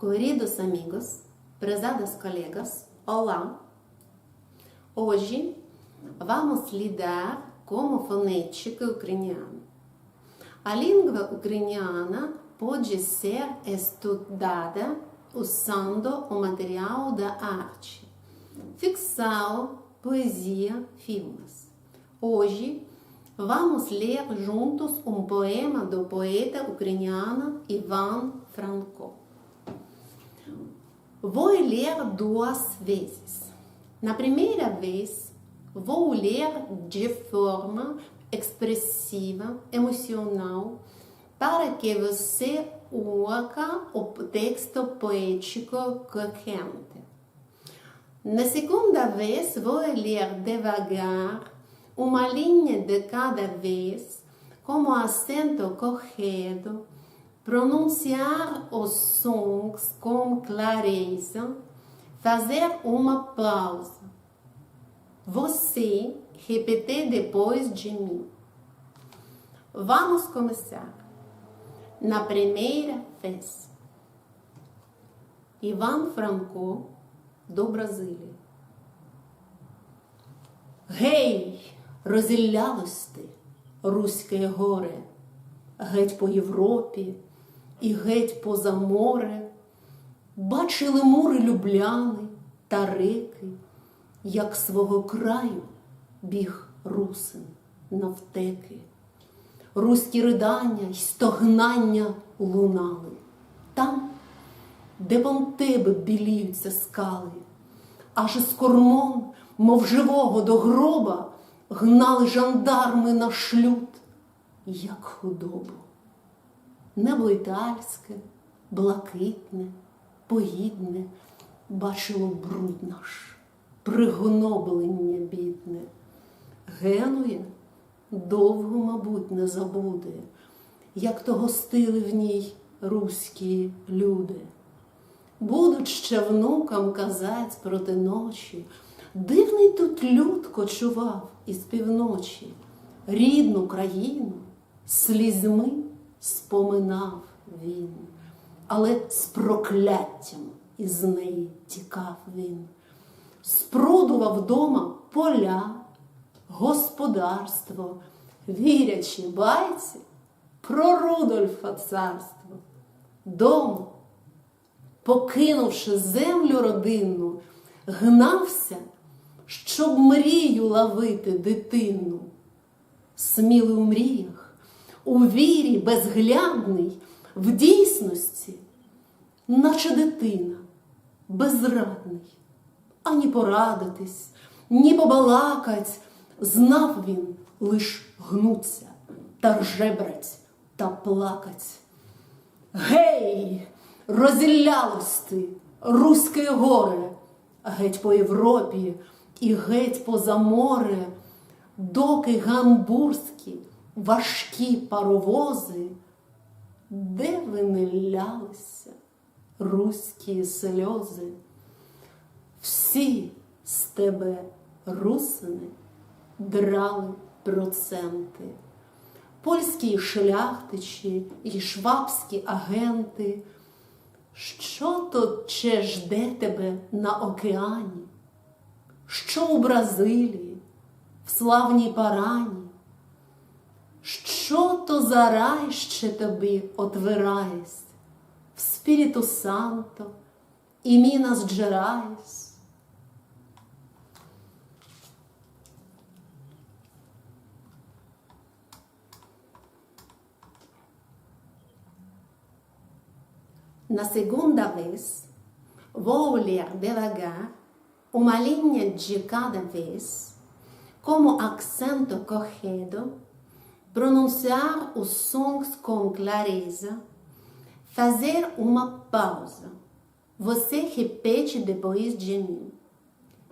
Queridos amigos, prezados colegas, olá! Hoje vamos lidar com a fonética ucraniana. A língua ucraniana pode ser estudada usando o material da arte, ficção, poesia, filmes. Hoje vamos ler juntos um poema do poeta ucraniano Ivan Franko. Vou ler duas vezes. Na primeira vez, vou ler de forma expressiva, emocional, para que você ouça o texto poético corrente. Na segunda vez, vou ler devagar, uma linha de cada vez, com acento correto, pronunciar os sons com clareza, fazer uma pausa. Você repetir depois de mim. Vamos começar. Na primeira vez, Ivan Franco, do Brasília. Гей, розілялось ти, Руське горе, геть по Європі, І геть поза море, бачили мури любляни та рики, як свого краю біг русин навтеки. Руські ридання й стогнання лунали. Там, де понтиби біліються скали, аж із кормом, мов живого до гроба, гнали жандарми на шлют, як худобу небо італьське, блакитне, погідне, бачило бруд наш, пригноблення бідне. Генує довго, мабуть, не забуде, як то гостили в ній руські люди. Будуть ще внукам казать проти ночі, дивний тут люд кочував із півночі, рідну країну слізьми споминав він, але з прокляттям із неї тікав він, спродував вдома поля, господарство, вірячи байці про Рудольфа царство, дому, покинувши землю родинну, гнався, щоб мрію ловити дитину, смілий у мріях у вірі безглядний, в дійсності, наче дитина, безрадний, ані порадитись, ні побалакать, знав він лиш гнуться та жебрать та плакать. Гей, розіллялось ти, Руське горе, геть по Європі і геть поза море, доки гамбурзькі важкі паровози, де винилялися руські сльози, всі з тебе русини драли проценти, польські шляхтичі і швабські агенти. Що то че жде тебе на океані? Що у Бразилії, в славній парані? Що то за рай ще тобі отвираєсь в Спіріту Санто і Мінас Джераєс? Na segunda vez, vou ler devagar uma linha de cada vez, como acento correto pronunciar os sons com clareza, fazer uma pausa. Você repete depois de mim.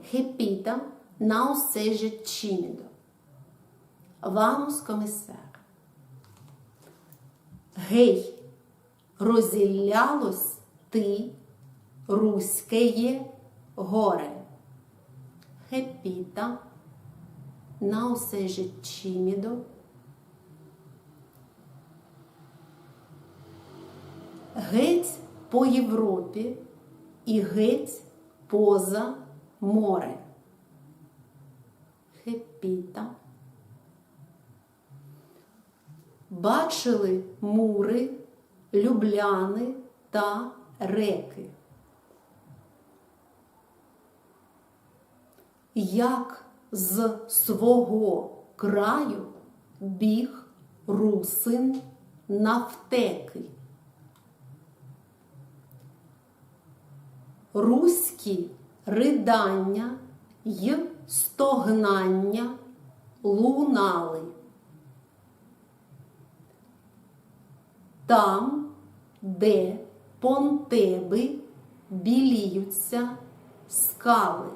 Repita, não seja tímido. Vamos começar. Гей, розіллялось ти, руське горе. Repita, não seja tímido. Геть по Європі і геть поза море. Хепіта. Бачили мури, любляни та реки. Як з свого краю біг русин навтеки. Руські ридання й стогнання лунали. Там, де понтеби біліються скали.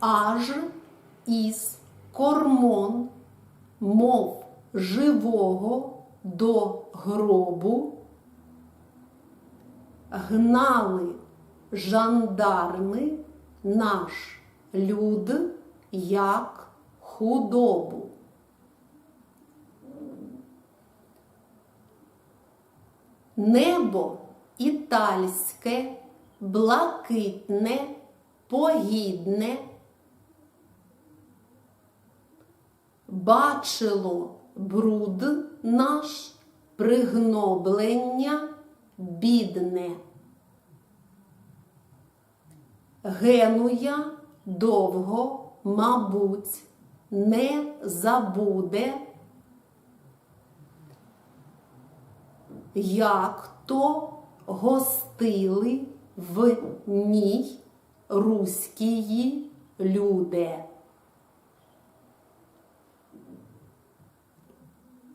Аж із кормон, мов живого до гробу, гнали жандарми наш люд як худобу. Небо італьське, блакитне, погідне, бачило бруд наш, пригноблення бідне. Генуя довго, мабуть, не забуде, як то гостили в ній руськії люди.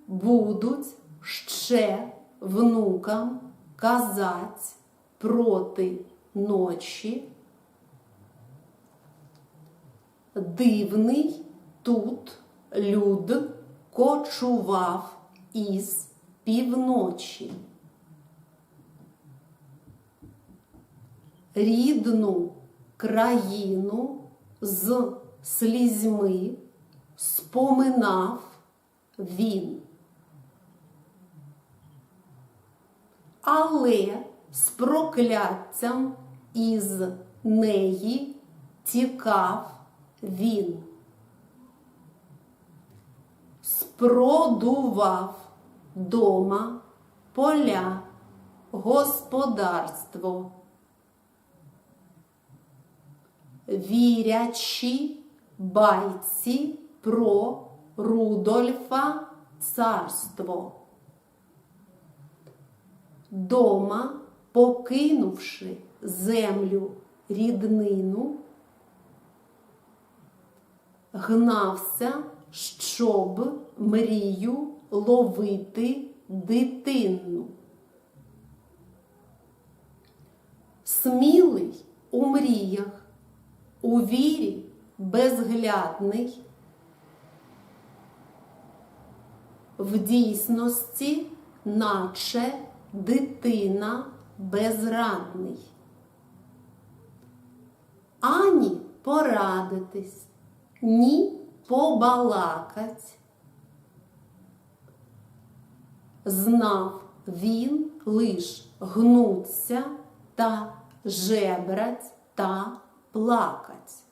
Будуть ще внукам казать проти ночі. Дивний тут люд кочував із півночі. Рідну країну з слізьми споминав він. Але з прокляттям із неї тікав він. Спродував дома поля, господарство. Вірячі байці про Рудольфа царство. Дома, покинувши землю ріднину, гнався, щоб мрію ловити дитину. Смілий у мріях, у вірі безглядний, в дійсності, наче дитина безрадний. Ані порадитись, ні побалакать. Знав він лиш гнуться та жебрать та плакать.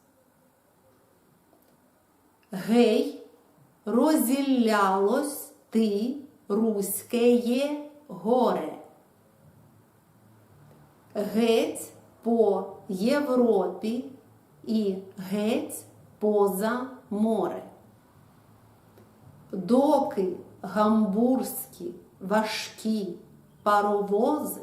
Гей, розіллялось ти руськеє горе. Геть по Європі і геть поза море. Доки гамбурзькі важкі паровози,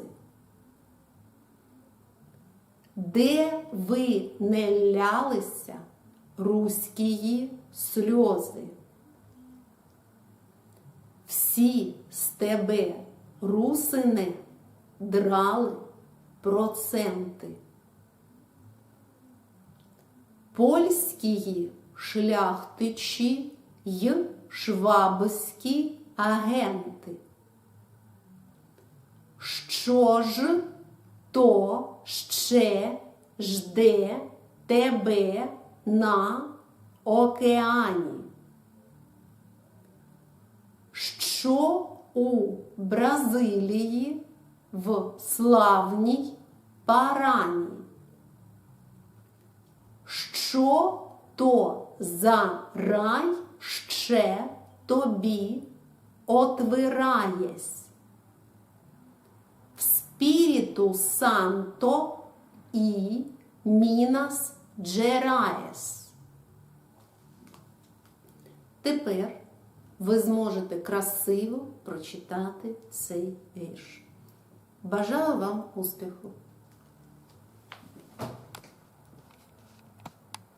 де ви не лялися руськії сльози. Всі з тебе, русине, драли проценти. Польські шляхтичі й швабські агенти. Що ж то ще жде тебе на океані? Що у Бразилії в славній Парані? Що то за рай ще тобі отвираєсь? В спіріту Санто і Мінас Джераєс. Тепер ви зможете красиво прочитати цей вірш. Бажаю вам успіху!